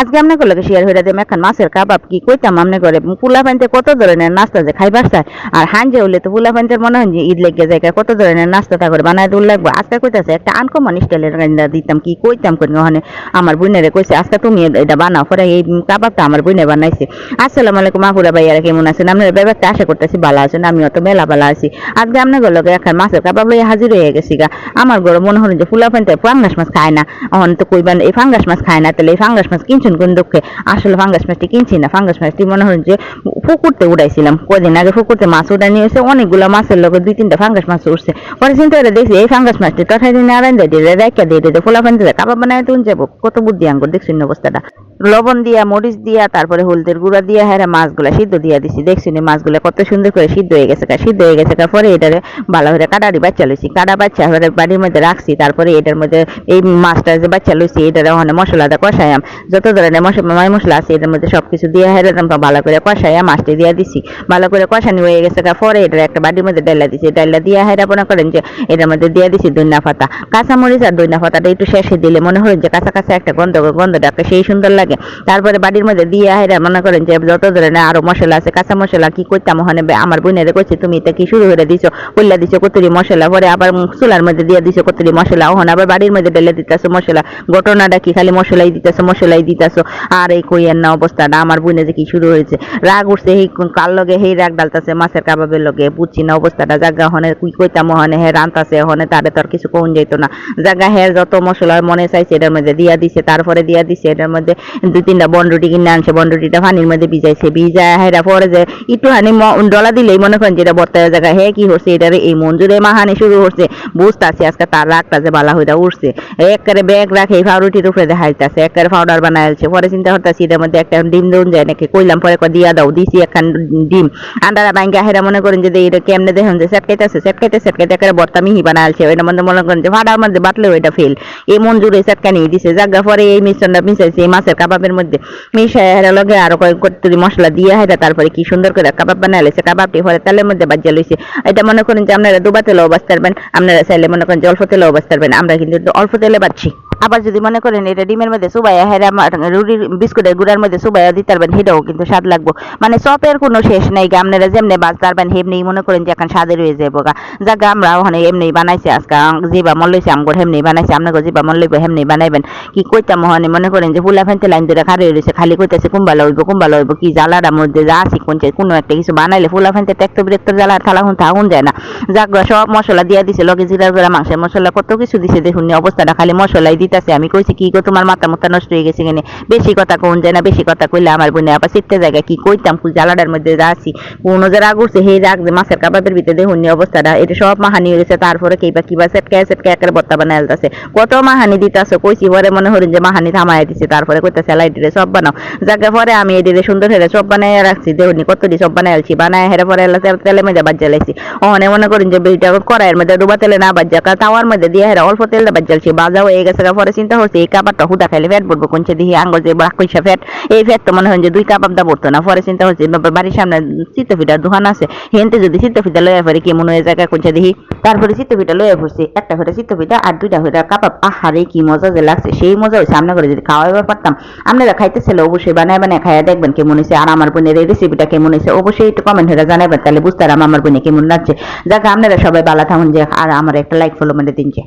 আজকে আপনি করলে শেয়ার হয়ে দেম। এখন মাছের কাবাব কি কইতাম আপনি করে পোলা পানিতে কত ধরনের নাস্তা যে খাইবার চায়? আর হাঞ্জে হলে তো পোলা পানিতে মনে হয় যে ঈদ লেগে যায় কত ধরনের নাস্তা তা করে বানায় দূর লাগবে? আজকে কইতাছে একটা আনকমন স্টাইলের রান্না দিতাম, কি কইতাম করি ওখানে? আমার বোনেরে কইছে, আজকে তুমি এটা বানাও। পরে এই কাবাবটা আমার বোনে বানাইছে। আসসালামু আলাইকুম আপুরা ভাইয়ারা কেমন আছেন? আপনার ব্যাপারটা আশা করতেছি ভালো আছেন আমি অত মেলা ভালো আছি। আজকে আপনি গেলো এখন মাছের কাবাব লইয়া হাজির হয়ে গেছি গা। আমার ঘরে মনে হলো যে ফুলা পানিতে ফাঙ্গাস মাছ খায় না। এখন তো কইবেন, এই ফাঙ্গাস মাছ খায় না। তাহলে এই ফাঙ্গাস মাছ কিনছেন কোন দুঃখে আসলে ফাঙ্গাস মাছটি কিনছি না। ফাঙ্গাস মাছটি মনে হলো যে পুকুরতে উড়াইছিলাম। কদিন আগে পুকুরতে মাছ উড়াই নিয়ে এসে অনেকগুলো মাছের লগে দুই তিনটা ফাঙ্গাস মাছ উঠছে পরে চিন্তা করে দেখছি, এই ফাঙ্গাস মাছটি তথায় দিনে আড়াই দিয়ে দিয়ে রেখে দিয়ে দিয়ে ফুলা পানিতে কাবাব বানায় তুন যাব কত বুদ্ধি আঙ্গুর দেখছি অবস্থাটা? লবণ দিয়া, মরিচ দিয়া, তারপরে হলদের গুঁড়া দিয়া হ্যাঁ মাছগুলা সিদ্ধ দিয়া দিছি। দেখছি নি মাছগুলা কত সুন্দর করে সিদ্ধ হয়ে গেছে, সিদ্ধ হয়ে গেছে পরে এটারে ভালো করে কাটারি বাচ্চা লইছি। কাটা বাচ্চা হয়ে বাড়ির মধ্যে রাখছি, তারপরে এটার মধ্যে এই মাছটা যে বাচ্চা লইছি, এটার ওখানে মশলাটা কষাইয়াম। যত ধরনের মশলা মাই মশলা আছে এটার মধ্যে সবকিছু দিয়ে হেরে ভালো করে কষাইয়া মাছটি দিয়া দিছি। ভালো করে কষানি হয়ে গেছে পরে এটার একটা বাড়ির মধ্যে ডাইলা দিছি। ডাইলা দিয়া হেরা মনে করেন যে এটার মধ্যে দিয়ে দিছি দইনা পাতা। কাঁচা মরিচ আর দইনা পাতাটা একটু শেষে দিলে মনে হয় যে কাঁচা কাঁচা একটা গন্ধ গন্ধটা সেই সুন্দর লাগে। তারপরে বাড়ির মধ্যে দিয়ে হেরা মনে করেন যে যত ধরনের আরও মশলা আছে কাঁচা মশলা কি করতাম ওখানে আমার বোনেরে কইছে, তুমি এটা কি শুরু করে দিছো? কইলা দিছো কতরি মশলা, পরে আবার চুলার মধ্যে দিয়ে দিছো কতরি মশলা। ওখানে আবার বাড়ির মধ্যে ঢেলে দিতেছো মশলা। ঘটনাটা কি? খালি মশলাই দিতেছো মশলাই দিতেছো। আর এই কইয়ের না অবস্থাটা? আমার বোনে যে কি শুরু হয়েছে? রাগ উঠছে এই কার লগে সেই রাগ ডালতাছে, মাছের কাবাবের লগে? বুঝছি না অবস্থাটা। জায়গা ওখানে কুই কইতাম ওখানে হে রান্তাছে ওখানে তারে তোর কিছু কোন যাইতো না। জায়গা হে যত মশলা মনে চাইছে, এটার মধ্যে দিয়া দিছে, তারপরে দিয়া দিছে, এটার মধ্যে দুই তিনটা বনরুটি কিনে আনছে বনরুটিটা পানির মধ্যে ভিজাইছে, ভিজায় হেরা পরে যে একটু হানি ডলা দিলেই মনে করেন যেটা বর্তায় জায়গা। হে কি হচ্ছে? এটারে এই মঞ্জুরে মাহানি শুরু হচ্ছে। বুঝতাছি, আজকে তার রাগটা যে বালা হইটা উঠছে। একবারে ব্যাগ রাখে, এই ফাউরুটির উপরে দেখাইতেছে, একবারে পাউডার বানাইছে পরে চিন্তা করতেছি এটার মধ্যে একটা ডিম দৌন যায় নাকি? কইলাম পরে দিয়া দাও, দিছি একখান ডিম। আন্ডারা বাইঙ্গা হেরা মনে করেন যে এটা কেমনে দেখেন যে সেটকাইতেছে সেটকাইতে সেটকাইতে একবারে বর্তা মিহি বানাইছে ওইটার মধ্যে মনে করেন যে ফাটার মধ্যে বাটলেও এটা ফেল। এই মঞ্জুরে সেটকানি দিছে। জাগা পরে এই মিশ্রণটা মিশাইছে, এই মাছের কাবাবের মধ্যে। মিশাই হেরা লগে আরও কয়েক কতরি মশলা দিয়ে হেরা তারপরে কি সুন্দর করে কাবাব বানাই লইছে কাবাবটি পরে তেলের মধ্যে বাজিয়ে লইছে। এটা মনে করেন যে আপনারা দুবা তেলেও বাঁচতে পারবেন আপনারা চাইলে মনে করেন যে অল্প তেলেও বাঁচতে পারবেন আমরা কিন্তু অল্প তেলে বাচ্ছি আবার যদি মনে করেন এটা ডিমের মধ্যে সুবাইয়া, হেরা রুটির বিস্কুটের গুড়ার মধ্যে সুবাইয়া দিতে পারবেন সেটাও কিন্তু স্বাদ লাগবো। মানে চপের কোনো শেষ নেই গা, আপনারা যেমনি বাঁচতে পারবেন হেমনি মনে করেন যে এখন স্বাদের হয়ে যাব গা। জায়গা আমরা ওখানে এমনি বানাইছি, আজকে জিবা মন লইছে আমগর হেমনি বানাইছি আপনাকে জিবা মন লইব হেমনি বানাইবেন। কি কইতাম ওখানে, মনে করেন যে ফুলা ফেনতে লাইন ধরে খারে রয়েছে খালি কইতেছে কুম্বালা হইব কুম্বালা হইব কি জ্বালাটার মধ্যে যা আসি কোন কোনো একটা কিছু বানাইলে ফুলা ফেনতে টেক্তো বিরক্ত জ্বালা, থালা হুন থাকুন যায় না। জাগা সব মশলা দিয়া দিছে, লগে জিরার গুঁড়া, মাংসের মশলা, কত কিছু দিছে, দেখুন অবস্থাটা, খালি মশলাই দিতেছে আমি কইছি কি গো, তোমার মাথা মাথা নষ্ট হয়ে গেছে কিনে? বেশি কথা কোন যায় না, বেশি কথা কইলে আমার বোনে আবার সিটতে জায়গায় কি কইতাম? কুল জ্বালাটার মধ্যে আসি কোনো যে রাগ উঠছে সেই রাগ যে মাছের কাবাবের ভিতরে দেখুন নি অবস্থাটা, এটা সব মাহানি হয়েছে তারপরে কিবা কিবা সেটকে সেটকে একের বত্তা বানাই আলতাছে। কত মাহানি দিতেছে? কইছি, পরে মনে হরিন যে মাহানি থামাই দিছে। তারপরে কইতেছে লাইট দিলে সব বানাও। জায়গা পরে আমি এদিকে সুন্দর হেরে সব বানাই রাখছি। দেখুন নি কত দি সব আলছি বানাই হেরে পরে তেল- মধ্যে বাজ্যা লাইছি। ওখানে মনে করেন যে বেলটা কড়াইয়ের মধ্যে ডুবা তেলে না কারণ তাওয়ার মধ্যে দিয়ে হেরা অল্প তেল বাজ্যালছি বাজা হয়ে গেছে পরে চিন্তা হচ্ছে এই কাবারটা হুদা খাইলে ফ্যাট পড়ব কোনছে দিয়ে আঙ্গুল যে বাক কইসা ফ্যাট এই ফ্যাট তো মনে হয় যে দুই কাবাব দা পড়তো না। পরে চিন্তা হচ্ছে বাড়ির সামনে চিত্তফিটার দোকান আছে। হেনতে যদি চিত্তফিটা লয়ে ফেরে, কি মনে হয় জায়গা? কোনছে দেখি, তারপরে চিত্তফিটা লয়ে পড়ছি একটা ফেরা চিত্তফিটা আর দুইটা ফেরা কাবাব। আহারে, কি মজা যে লাগছে। সেই মজা হয়েছে আমরা করে যদি খাওয়াইবার পারতাম। আপনারা খাইতেছিল অবশ্যই বানায় বানায় খাইয়া দেখবেন কেমন হয়েছে আর আমার বোনের এই রেসিপিটা কেমন হয়েছে অবশ্যই একটু কমেন্ট হয়ে জানাবেন তাহলে বুঝতে আমার বোনে কেমন লাগছে। যাকে, আপনারা সবাই ভালো থাকুন যে আর আমার একটা লাইক ফলো মেরে দিন যে